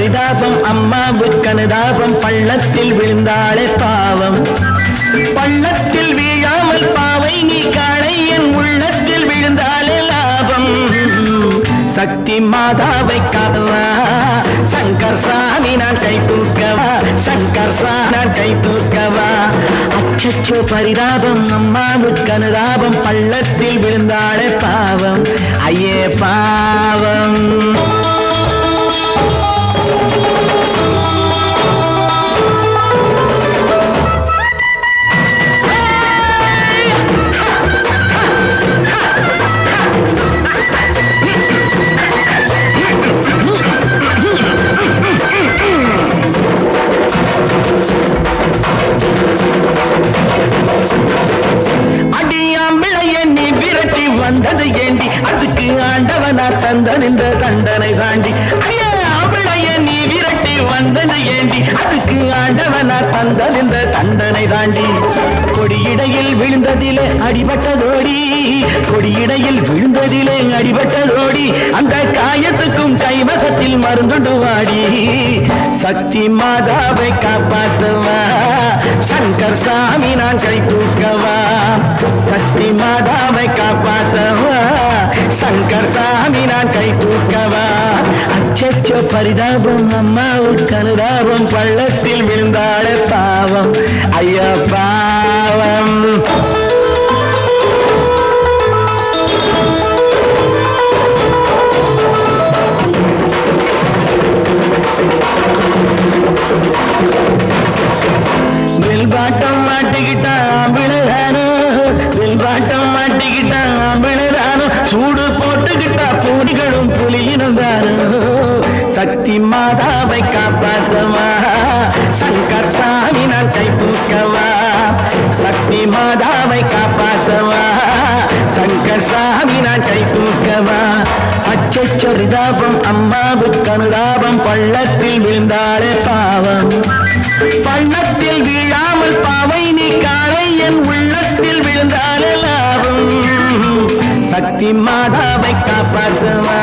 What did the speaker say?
பரிதாபம் அம்மாவுக்கு அனுதாபம் பள்ளத்தில் விழுந்தாளே பாவம். பள்ளத்தில் வீழாமல் பாவை நீ காளை என் உள்ளத்தில் விழுந்தாலே லாபம். சக்தி மாதாவை காதவா சங்கர் சாமி நான் கை தூக்கவா? சங்கர் சா நான் கை தூக்கவா? அச்சச்சோ பரிதாபம் அம்மாவுக்கு அனுதாபம் பள்ளத்தில் விழுந்தாளே பாவம். ஐயே பாவம். வந்தது ஏண்டி? அதுக்கு ஆண்டவனா தந்தன் இந்த தண்டனை தாண்டி. அடியாம்பிளைய நீ விரட்டி வந்தது ஏண்டி? அதுக்கு ஆண்டவனா தந்தன் இந்த தண்டனை தாண்டி. கொடியிடையில் விழுந்ததிலே அடிபட்டதோடி. கொடியிடையில் விழுந்ததிலே அடிபட்டதோடி அந்த காயத்துக்கும் கைவசத்தில் மருந்துண்டு வாடி. சக்தி மாதாவை காப்பாற்றுவா சங்கர் சாமி நான் கை தூக்கவா. சக்தி மாதாவை காப்பாற்றவா சங்கர் சாமி நான் கை தூக்கவா. அச்சோ பரிதாபம் அம்மாவுக்கு அனுதாபம் பள்ளத்தில் விழுந்தாளே பாவம். ஐயா சக்தி மாதாவை காப்பாற்றவா சங்கர் சாமி நான் கை தூக்கவா? சக்தி மாதாவை காப்பாற்றவா சங்கர் சாமி நான் கை தூக்கவா அச்சொரிதாபம் அம்மாவுக்கு அனுதாபம் பள்ளத்தில் விழுந்தாளே பாவம். பள்ளத்தில் வீழாமல் பாவை நீ காலை என் உள்ளத்தில் விழுந்தாலே லாபம். சக்தி மாதாவை காப்பாற்றுவா